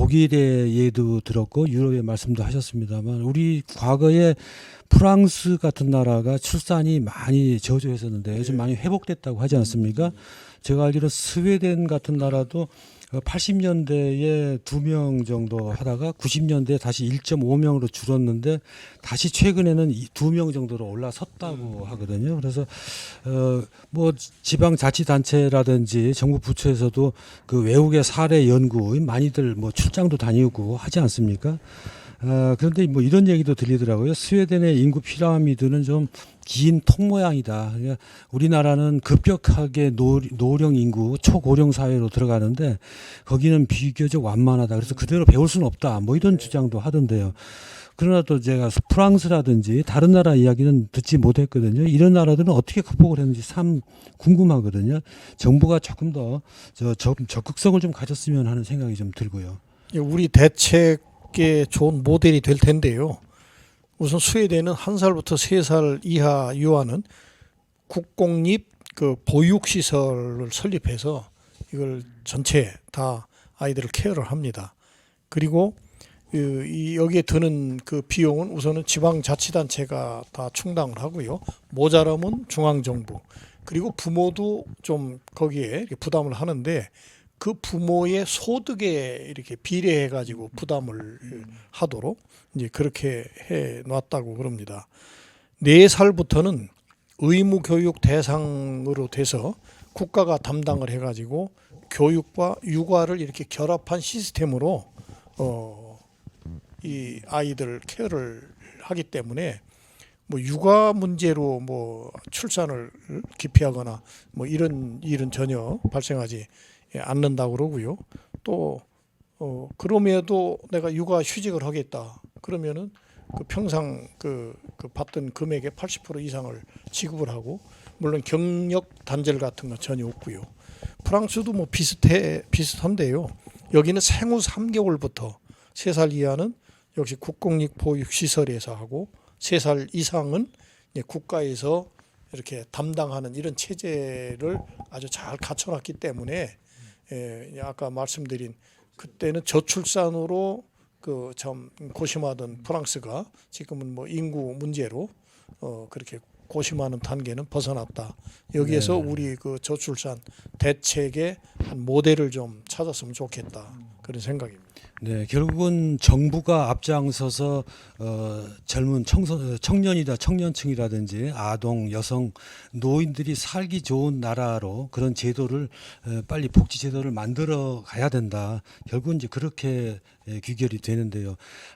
독일의 예도 들었고 유럽의 말씀도 하셨습니다만 우리 과거에 프랑스 같은 나라가 출산이 많이 저조했었는데 요즘 많이 회복됐다고 하지 않습니까? 제가 알기로 스웨덴 같은 나라도 80년대에 두명 정도 하다가 90년대에 다시 1.5명으로 줄었는데 다시 최근에는 두명 정도로 올라섰다고 하거든요. 그래서 어 뭐 지방 자치 단체라든지 정부 부처에서도 그 외국의 사례 연구 많이들 뭐 출장도 다니고 하지 않습니까? 어, 그런데 뭐 이런 얘기도 들리더라고요. 스웨덴의 인구 피라미드는 좀 긴 통 모양이다. 그러니까 우리나라는 급격하게 노, 노령 인구, 초고령 사회로 들어가는데 거기는 비교적 완만하다. 그래서 그대로 배울 수는 없다. 뭐 이런 주장도 하던데요. 그러나 또 제가 프랑스라든지 다른 나라 이야기는 듣지 못했거든요. 이런 나라들은 어떻게 극복을 했는지 참 궁금하거든요. 정부가 조금 더 저, 저, 적극성을 좀 가졌으면 하는 생각이 좀 들고요. 우리 대책 의 좋은 모델이 될 텐데요. 우선 스웨덴은 한 살부터 세 살 이하 유아는 국공립 그 보육 시설을 설립해서 이걸 전체 다 아이들을 케어를 합니다. 그리고 여기에 드는 그 비용은 우선은 지방 자치단체가 다 충당을 하고요. 모자라면 중앙 정부 그리고 부모도 좀 거기에 부담을 하는데 그 부모의 소득에 이렇게 비례해 가지고 부담을 하도록 이제 그렇게 해 놨다고 그럽니다. 네 살부터는 의무 교육 대상으로 돼서 국가가 담당을 해 가지고 교육과 육아를 이렇게 결합한 시스템으로 어이 아이들 케어를 하기 때문에 뭐 육아 문제로 뭐 출산을 기피하거나 뭐 이런 일은 전혀 발생하지 않는다고 그러고요. 또 어, 그럼에도 내가 육아 휴직을 하겠다. 그러면은 그 평상 그, 그 받던 금액의 80% 이상을 지급을 하고 물론 경력 단절 같은 건 전혀 없고요. 프랑스도 뭐 비슷해 비슷한데요. 여기는 생후 3개월부터 3살 이하는 역시 국공립 보육 시설에서 하고 3살 이상은 국가에서 이렇게 담당하는 이런 체제를 아주 잘 갖춰놨기 때문에 예, 아까 말씀드린 그때는 저출산으로 그 참 고심하던 프랑스가 지금은 뭐 인구 문제로 어 그렇게 고심하는 단계는 벗어났다. 여기에서 네. 우리 그 저출산 대책의 한 모델을 좀 찾았으면 좋겠다. 그런 생각입니다. 네, 결국은 정부가 앞장서서 어, 젊은 청소, 청년이다 청년층이라든지 아동, 여성, 노인들이 살기 좋은 나라로 그런 제도를 에, 빨리 복지 제도를 만들어 가야 된다. 결국은 이제 그렇게 에, 귀결이 되는데요.